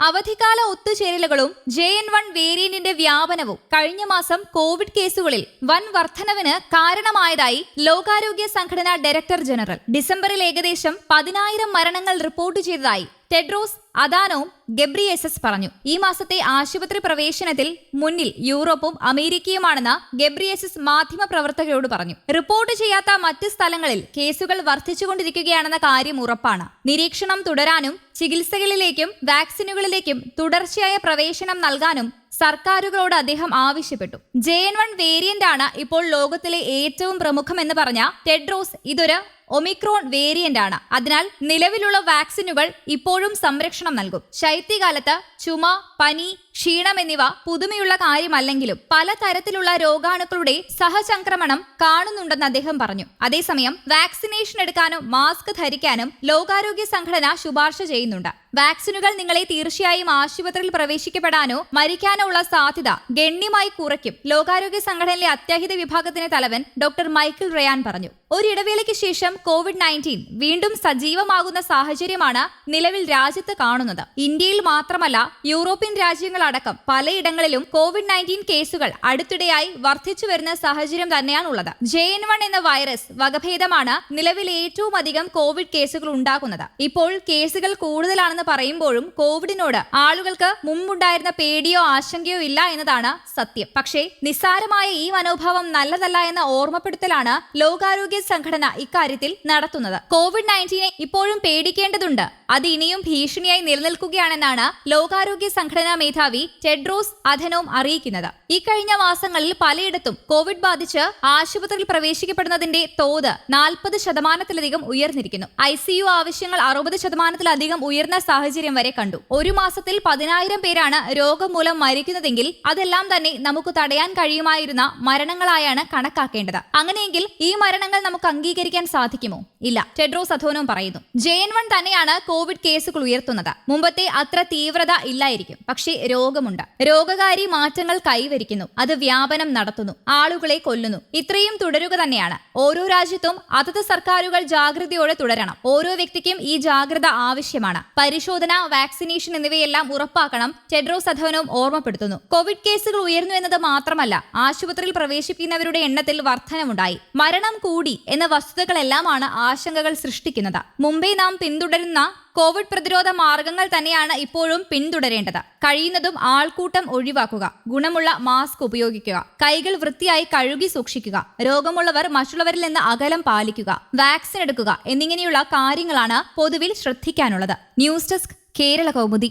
അവധിക്കാല ഒത്തുചേരലുകളും J N one വേരിയന്റിന്റെ വ്യാപനവും കഴിഞ്ഞ മാസം കോവിഡ് കേസുകളിൽ വൻ വർധനവിന് കാരണമായതായി ലോകാരോഗ്യ സംഘടനാ ഡയറക്ടർ ജനറൽ. ഡിസംബറിൽ ഏകദേശം പതിനായിരം മരണങ്ങൾ റിപ്പോർട്ട് ചെയ്തതായി ടെഡ്രോസ് അദാനവും ഗബ്രിയേസസ് പറഞ്ഞു. ഈ മാസത്തെ ആശുപത്രി പ്രവേശനത്തിൽ മുന്നിൽ യൂറോപ്പും അമേരിക്കയുമാണെന്ന് ഗബ്രിയേസസ് മാധ്യമ പ്രവർത്തകരോട് പറഞ്ഞു. റിപ്പോർട്ട് ചെയ്യാത്ത മറ്റ് സ്ഥലങ്ങളിൽ കേസുകൾ വർദ്ധിച്ചുകൊണ്ടിരിക്കുകയാണെന്ന കാര്യം ഉറപ്പാണ്. നിരീക്ഷണം തുടരാനും ചികിത്സകളിലേക്കും വാക്സിനുകളിലേക്കും തുടർച്ചയായ പ്രവേശനം നൽകാനും സർക്കാരുകളോട് അദ്ദേഹം ആവശ്യപ്പെട്ടു. ജെ എൻ വൺ വേരിയന്റ് ആണ് ഇപ്പോൾ ലോകത്തിലെ ഏറ്റവും പ്രമുഖമെന്ന് പറഞ്ഞ ടെഡ്രോസ് ഇതൊരു ഒമിക്രോൺ വേരിയന്റ് ആണ്. അതിനാൽ നിലവിലുള്ള വാക്സിനുകൾ ഇപ്പോഴും സംരക്ഷണം നൽകും. ശൈത്യകാലത്ത് ചുമ പനി ക്ഷീണം എന്നിവ പുതുമയുള്ള കാര്യമല്ലെങ്കിലും പലതരത്തിലുള്ള രോഗാണുക്കളുടെ സഹചംക്രമണം കാണുന്നുണ്ടെന്ന് അദ്ദേഹം പറഞ്ഞു. അതേസമയം വാക്സിനേഷൻ എടുക്കാനും മാസ്ക് ധരിക്കാനും ലോകാരോഗ്യ സംഘടന ശുപാർശ ചെയ്യുന്നുണ്ട്. വാക്സിനുകൾ നിങ്ങളെ തീർച്ചയായും ആശുപത്രിയിൽ പ്രവേശിക്കപ്പെടാനോ മരിക്കാനോ ഉള്ള സാധ്യത ഗണ്യമായി കുറയ്ക്കും. ലോകാരോഗ്യ സംഘടനയിലെ അത്യാഹിത വിഭാഗത്തിന്റെ തലവൻ ഡോക്ടർ മൈക്കിൾ റയാൻ പറഞ്ഞു. ഒരിടവേളയ്ക്ക് ശേഷം കോവിഡ് നയന്റീൻ വീണ്ടും സജീവമാകുന്ന സാഹചര്യമാണ് നിലവിൽ രാജ്യത്ത് കാണുന്നത്. ഇന്ത്യയിൽ മാത്രമല്ല യൂറോപ്യൻ രാജ്യങ്ങളടക്കം പലയിടങ്ങളിലും കോവിഡ് നയന്റീൻ കേസുകൾ അടുത്തിടെയായി വർദ്ധിച്ചു വരുന്ന സാഹചര്യം തന്നെയാണുള്ളത് ജെ എൻ വൺ എന്ന വൈറസ് വകഭേദമാണ് നിലവിൽ ഏറ്റവും അധികം കോവിഡ് കേസുകൾ ഉണ്ടാക്കുന്നത്. ഇപ്പോൾ കേസുകൾ കൂടുതലാണെന്ന് പറയുമ്പോഴും കോവിഡിനോട് ആളുകൾക്ക് മുമ്പുണ്ടായിരുന്ന പേടിയോ ആശങ്കയോ ഇല്ല എന്നതാണ് സത്യം. പക്ഷേ നിസ്സാരമായ ഈ മനോഭാവം നല്ലതല്ല എന്ന ഓർമ്മപ്പെടുത്തലാണ് ലോകാരോഗ്യ സംഘടന ഇക്കാര്യത്തിൽ നടത്തുന്നത്. കോവിഡ് നയന്റീനെ ഇപ്പോഴും പേടിക്കേണ്ടതുണ്ട്. അത് ഇനിയും ഭീഷണിയായി നിലനിൽക്കുകയാണെന്നാണ് ലോകാരോഗ്യ സംഘടനാ മേധാവി ടെഡ്രോസ് അധനോം അറിയിക്കുന്നത്. ഇക്കഴിഞ്ഞ മാസങ്ങളിൽ പലയിടത്തും കോവിഡ് ബാധിച്ച് ആശുപത്രിയിൽ പ്രവേശിക്കപ്പെടുന്നതിന്റെ തോത് നാൽപ്പത് ശതമാനത്തിലധികം ഉയർന്നിരിക്കുന്നു. ഐ സി യു ആവശ്യങ്ങൾ അറുപത് ശതമാനത്തിലധികം ഉയർന്ന സാഹചര്യം വരെ കണ്ടു. ഒരു മാസത്തിൽ പതിനായിരം പേരാണ് രോഗം മൂലം മരിക്കുന്നതെങ്കിൽ അതെല്ലാം തന്നെ നമുക്ക് തടയാൻ കഴിയുമായിരുന്ന മരണങ്ങളായാണ് കണക്കാക്കേണ്ടത്. അങ്ങനെയെങ്കിൽ ഈ മരണങ്ങൾ നമുക്ക് അംഗീകരിക്കാൻ സാധിക്കുമോ? ഇല്ല ടെഡ്രോസ് അധോനോം പറയുന്നു. ജെ എൻ വൺ തന്നെയാണ് കോവിഡ് കേസുകൾ ഉയർത്തുന്നത്. മുമ്പത്തെ അത്ര തീവ്രത ഇല്ലായിരിക്കും. പക്ഷേ രോഗമുണ്ട്. രോഗകാരി മാറ്റങ്ങൾ കൈവരിക്കുന്നു. അത് വ്യാപനം നടത്തുന്നു. ആളുകളെ കൊല്ലുന്നു. ഇത്രയും തുടരുക തന്നെയാണ്. ഓരോ രാജ്യത്തും അതത് സർക്കാരുകൾ ജാഗ്രതയോടെ തുടരണം. ഓരോ വ്യക്തിക്കും ഈ ജാഗ്രത ആവശ്യമാണ്. പരിശോധന വാക്സിനേഷൻ എന്നിവയെല്ലാം ഉറപ്പാക്കണം. ടെഡ്രോസ് സധവനവും ഓർമ്മപ്പെടുത്തുന്നു. കോവിഡ് കേസുകൾ ഉയർന്നു എന്നത് മാത്രമല്ല ആശുപത്രിയിൽ പ്രവേശിപ്പിക്കുന്നവരുടെ എണ്ണത്തിൽ വർധനമുണ്ടായി മരണം കൂടി എന്ന വസ്തുതകളെല്ലാമാണ് ആശങ്കകൾ സൃഷ്ടിക്കുന്നത്. മുംബൈ നാം പിന്തുടരുന്ന കോവിഡ് പ്രതിരോധ മാർഗങ്ങൾ തന്നെയാണ് ഇപ്പോഴും പിന്തുടരേണ്ടത്. കഴിയുന്നതും ആൾക്കൂട്ടം ഒഴിവാക്കുക ഗുണമുള്ള മാസ്ക് ഉപയോഗിക്കുക കൈകൾ വൃത്തിയായി കഴുകി സൂക്ഷിക്കുക രോഗമുള്ളവർ മറ്റുള്ളവരിൽ നിന്ന് അകലം പാലിക്കുക വാക്സിൻ എടുക്കുക എന്നിങ്ങനെയുള്ള കാര്യങ്ങളാണ് പൊതുവിൽ ശ്രദ്ധിക്കാനുള്ളത്. News desk Kerala Kaumudi.